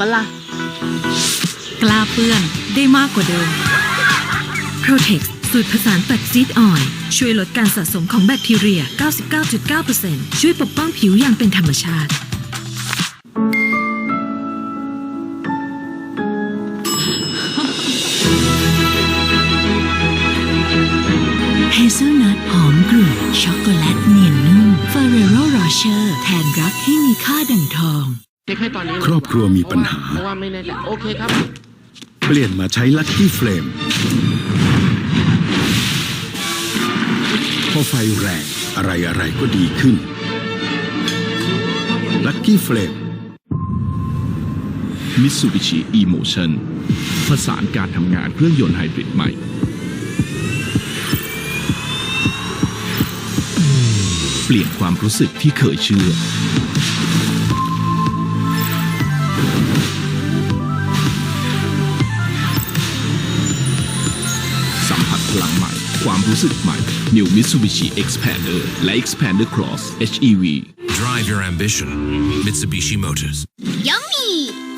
บะล่ะ กล้าเปื้อนได้มากกว่าเดิม Protex สูตรผสานแบคซีดออยล์ช่วยลดการสะสมของแบคทีเรีย 99.9%ช่วยปกป้องผิวอย่างเป็นธรรมชาติ เฮเซลนัทหอมกรุ่นช็อกโกแลตเนียนนุ่มเฟรเรโรโรเชอร์แทนรักให้มีค่าดังทองเช็ คให้ตอนนี้เลยครอบครัวมีปัญหา เพราะว่าไม่แน่ใจโอเคครับ เปลี่ยนมาใช้ลั c กี้เฟลมพอไฟแรงอะไรอะไรก็ดีขึ้นลั c กี้เฟลมมิ t ูบิชิ e-motion ผสานการทำงานเครื่องยนต์ไฮบริดใหม่ เปลี่ยนความรู้สึกที่เคยเชื่อ รู้สึกใหม่ New Mitsubishi Expander และ Expander Cross HEV Drive your ambition. Mitsubishi Motors. Yummy!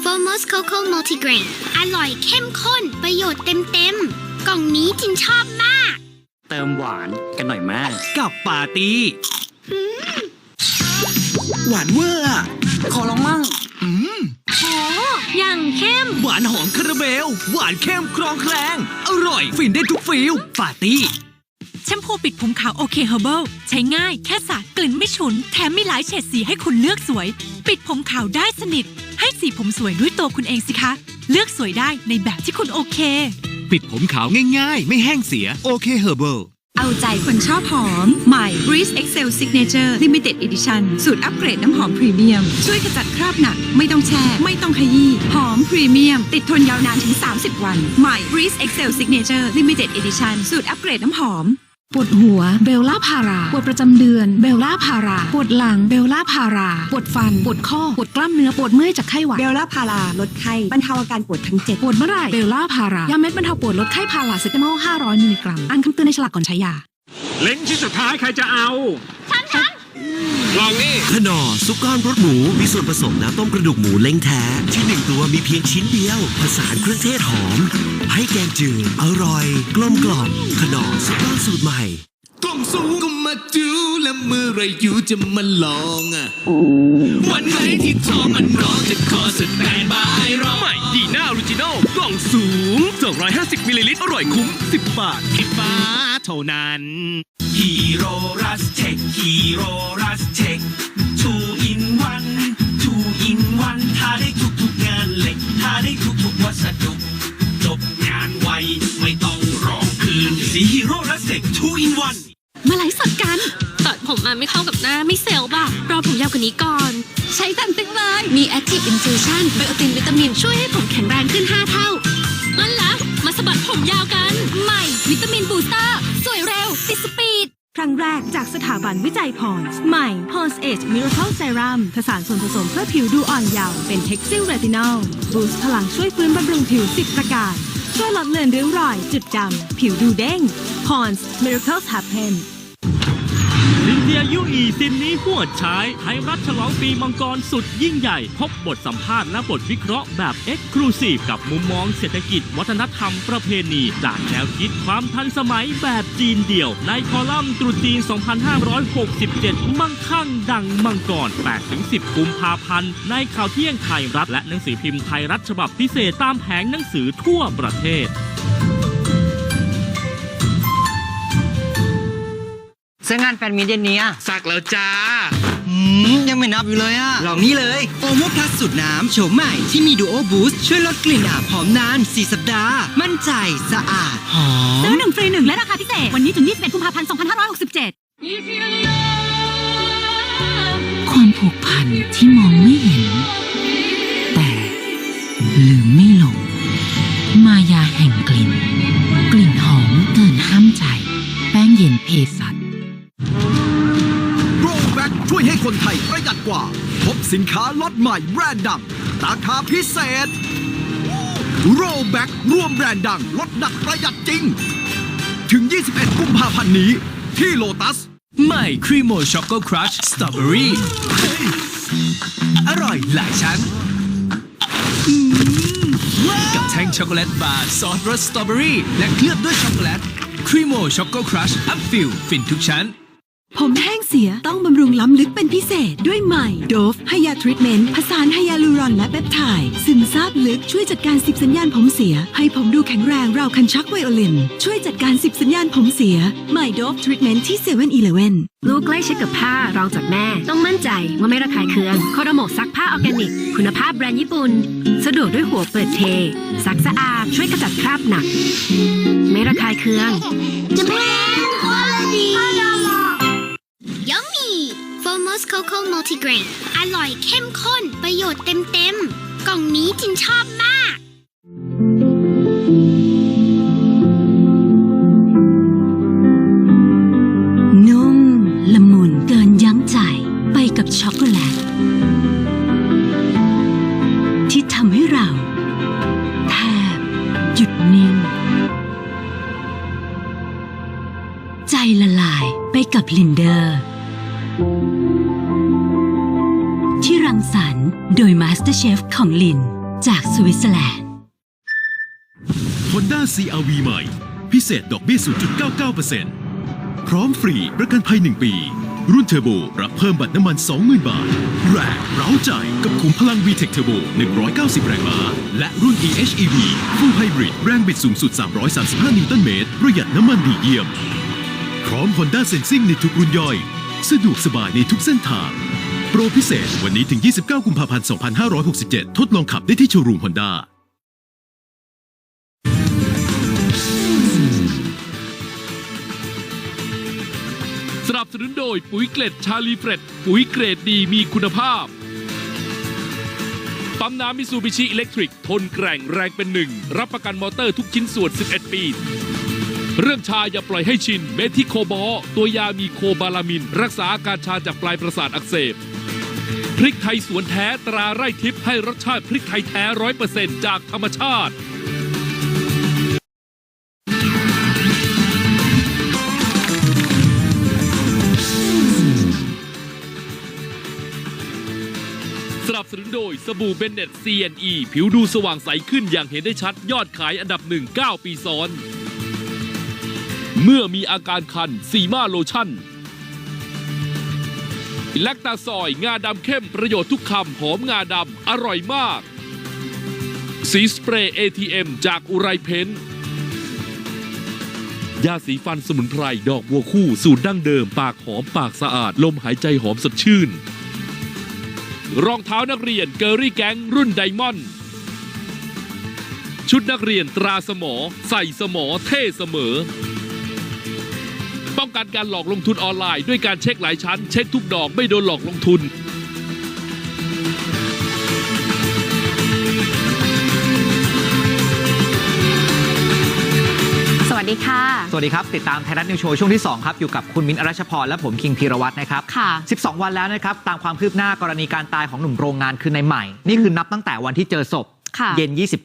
Formos Cocoa Multigrain อร่อยเข้มข้นประโยชน์เต็มๆกล่องนี้จินชอบมาก เติมหวานกันหน่อยแม่กับปาร์ตี้หวานเวอร์อะขอลองมั่งอย่างเข้ม หวานหอมคาราเมล หวานเข้มครองแคลง อร่อย ฟินได้ทุกฟิลปาร์ตี้ แชมพูปิดผมขาวโอเคเฮอร์เบิลใช้ง่ายแค่สระกลิ่นไม่ฉุน แถมมีหลายเฉดสีให้คุณเลือกสวย ปิดผมขาวได้สนิท ให้สีผมสวยด้วยตัวคุณเองสิคะ เลือกสวยได้ในแบบที่คุณโอเค ปิดผมขาวง่ายๆ ไม่แห้งเสียโอเคเฮอร์เบิลเอาใจคนชอบหอม ใหม่ Breeze Excel Signature Limited Edition สูตรอัปเกรดน้ำหอมพรีเมียม ช่วยขจัดคราบหนัก ไม่ต้องแช่ ไม่ต้องขยี้ หอมพรีเมียม ติดทนยาวนานถึง 30 วัน ใหม่ Breeze Excel Signature Limited Edition สูตรอัปเกรดน้ำหอม ปวดหัวเบลล่าพารา ปวดประจำเดือนเบลล่าพารา ปวดหลังเบลล่าพารา ปวดฟัน ปวดข้อ ปวดกล้ามเนื้อ ปวดเมื่อยจากไข้หวัด เบลล่าพาราลดไข้บรรเทาอาการปวดทั้งเจ็ดปวดเมื่อไหร่เบลล่าพารายาเม็ดบรรเทาปวดลดไข้พาราเซตามอล500มิลลิกรัมอ่านคำเตือนในฉลากก่อนใช้ยา เล้งชิ้นสุดท้ายใครจะเอา ฉันฉัน ลองนี่ขนอซุปก้อนรสหมู มีส่วนผสมน้ำต้มกระดูกหมูเล้งแท้ ที่หนึ่งตัวมีเพียงชิ้นเดียว ผสานเครื่องเทศหอม ให้แกงจืดอร่อย กลมกล่อมขนอซุปก้อนสูตรใหม่กล่องสูง ก็มาดูแล้วเมื่อไรอยู่จะมาลองอะ วันไหนที่ท้องมันร้องจะขอสแตนบายรอใหม่ดีน่าออริจินอลกล่องสูง 250มิลลิลิตรอร่อยคุ้ม 10 บาทที่ฟ้าเท่านั้นฮีโร่รัสเทคฮีโร่รัสเทค two in one two in one ทาได้ทุกทุกๆงานเหล็กทาได้ทุกทุกๆวัสดุจบงานไวไม่ต้องรอคืนสีฮีโร่รัสเทค two in one มาไลฟ์สดกันตัดผมมาไม่เข้ากับหน้าไม่เซลล์ป่ะ รอผมยาวกว่านี้ก่อน ใช้ตันตึงเลย มี Active Infusion ไบโอตินวิตามินช่วยให้ผมแข็งแรงขึ้น 5 เท่านั่นละมาสะบัดผมยาวกัน ใหม่ วิตามินบูสเตอร์ สวยเร็วติดสปีดครั้งแรกจากสถาบันวิจัยพรส์ใหม่ p o n s Age Miracle Serum ผสานส่วนผสมเพื่อผิวดูอ่อนเยาว์เป็น Texil Retinol บูสต์พลังช่วยฟื้นบำรุงผิว 10 ประการ ช่วยลดเลือนริ้วรอย จุดดำผิวดูเด้ง p o n s Miracles Happen ลินเดียยูอีซินนี้หัวใช้ไทยรัฐฉลองปีมังกรสุดยิ่งใหญ่ พบบทสัมภาษณ์และบทวิเคราะห์แบบเอ็กซ์คลูซีฟกับมุมมองเศรษฐกิจ วัฒนธรรมประเพณี จากแนวคิดความทันสมัยแบบจีนเดี่ยว ในคอลัมน์ตรุษจีน 2567 มั่งคั่งดังมังกร 8-10 กุมภาพันธ์ ในข่าวเที่ยงไทยรัฐและหนังสือพิมพ์ไทยรัฐฉบับพิเศษตามแผงหนังสือทั่วประเทศ เสื้องานแฟนมิตรเย็นนี้อะสักแล้วจ้า อืมยังไม่นับอยู่เลยอะลองนี้เลยโอโมพลัสสูตรน้ำโฉมใหม่ที่มีดูโอบูสต์ช่วยลดกลิ่นอับหอมนาน 4 สัปดาห์ มั่นใจสะอาด หอมซื้อหนึ่งฟรีหนึ่งและราคาพิเศษ วันนี้ถึง 21 กุมภาพันธ์ 2567 ความผูกพันที่มองไม่เห็น แต่ลืมไม่ลง มายาแห่งกลิ่น กลิ่นหอมเกินห้ามใจ แป้งเย็นเพสัต คนไทยประหยัดกว่า พบสินค้าล็อตใหม่แบรนด์ดังราคาพิเศษ โรแบ็กรวมแบรนด์ดังลดหนักประหยัดจริง ถึง 21 กุมภาพันธ์นี้ ที่โลตัส ใหม่ครีโมช็อกโกครัชสตรอเบอรี่อร่อยหลายชั้นกับแท่งช็อกโกแลตบาร์ซอสรสสตรอเบอรี่ และเคลือบด้วยช็อกโกแลตครีโมช็อกโกครัชอัพฟิลฟินทุกชั้น ผมแห้งเสียต้องบำรุงล้ำลึกเป็นพิเศษด้วยใหม่โดฟไฮยาทรีทเมนต์ผสานไฮยาลูรอนและเปปไทด์ซึมซาบลึกช่วยจัดการสิบสัญญาณผมเสีย ให้ผมดูแข็งแรงราวคันชักไวโอลิน ช่วยจัดการสิบสัญญาณผมเสียใหม่โดฟทรีทเมนต์ที่เซเว่นอีเลเว่นลูกใกล้ชิดกับผ้ารองจากแม่ ต้องมั่นใจว่าไม่ระคายเคืองโคโดโมซักผ้าออร์แกนิก คุณภาพแบรนด์ญี่ปุ่น สะดวกด้วยหัวเปิดเทซักสะอาดช่วยขจัดคราบหนัก ไม่ระคายเคือง Japan quality Formos Cocoa Multigrain อร่อยเข้มข้นประโยชน์เต็มๆ กล่องนี้จินชอบมาก นุ่ม ละมุนเกินยั้งใจไปกับช็อกโกแลต ที่ทำให้เราแทบหยุดนิ่ง ใจละลายไปกับลินเดอร์ งสรรค์ โดยมาสเตอร์เชฟของลิน จากสวิตเซอร์แลนด์ Honda CRV ใหม่ พิเศษดอกเบี้ย 0.99%พร้อมฟรีประกันภัย 1 ปี รุ่นเทอร์โบ รับเพิ่มบัตรน้ำมัน 20,000 บาท แรงเร้าใจกับขุมพลัง VTEC Turbo 190 แรงม้า และรุ่น EHEV Full Hybrid แรงบิดสูงสุด 335 นิวตันเมตร ประหยัดน้ำมันดีเยี่ยม พร้อม Honda Sensing ในทุกรุ่นย่อย สะดวกสบายในทุกเส้นทาง รพิเศษ วันนี้ถึง 29 กุมภาพันธ์ 2567 ทดลองขับได้ที่โชว์รูม Honda สนับสนุนโดยปุ๋ยเกล็ดชาลีเฟรดปุ๋ยเกรดดีมีคุณภาพ ปั๊มน้ำมิซูบิชิอิเล็กทริก ทนแกร่งแรงเป็นหนึ่ง รับประกันมอเตอร์ทุกชิ้นส่วน 11 ปี เรื่องชาอย่าปล่อยให้ชิน เมทิโคบอลตัวยามีโคบาลามิน รักษาอาการชาจากปลายประสาทอักเสบ พริกไทยสวนแท้ตราไร่ทิพย์ให้รสชาติพริกไทยแท้ร้อยเปอร์เซ็นต์จากธรรมชาติสนับสนุนโดยสบู่เบนเน็ต CNE ผิวดูสว่างใสขึ้นอย่างเห็นได้ชัดยอดขายอันดับหนึ่ง9ปีซ้อน เมื่อมีอาการคันซีมาโลชั่นแลคตาซอย งาดำเข้มประโยชน์ทุกคำ หอมงาดำ อร่อยมาก สีสเปรย์ ATM จากอุไรเพนยาสีฟันสมุนไพร ดอกบัวคู่ สูตรดั้งเดิม ปากหอมปากสะอาด ลมหายใจหอมสดชื่น รองเท้านักเรียนเกอรี่แก๊งรุ่นไดมอนด์ชุดนักเรียนตราสมอ ใส่สมอเท่เสมอ ป้องกันการหลอกลงทุนออนไลน์ด้วยการเช็คหลายชั้น เช็คทุกดอกไม่โดนหลอกลงทุนสวัสดีค่ะ สวัสดีครับ ติดตามไทยรัฐนิวโชว์ช่วงที่ 2 ครับ อยู่กับคุณมิ้นท์อรัชพร และผมคิงพีรวัตรนะครับค่ะ 12 วันแล้วนะครับ ตามความคืบหน้ากรณีการตายของหนุ่มโรงงานคือในใหม่ นี่คือนับตั้งแต่วันที่เจอศพค่ะเย็น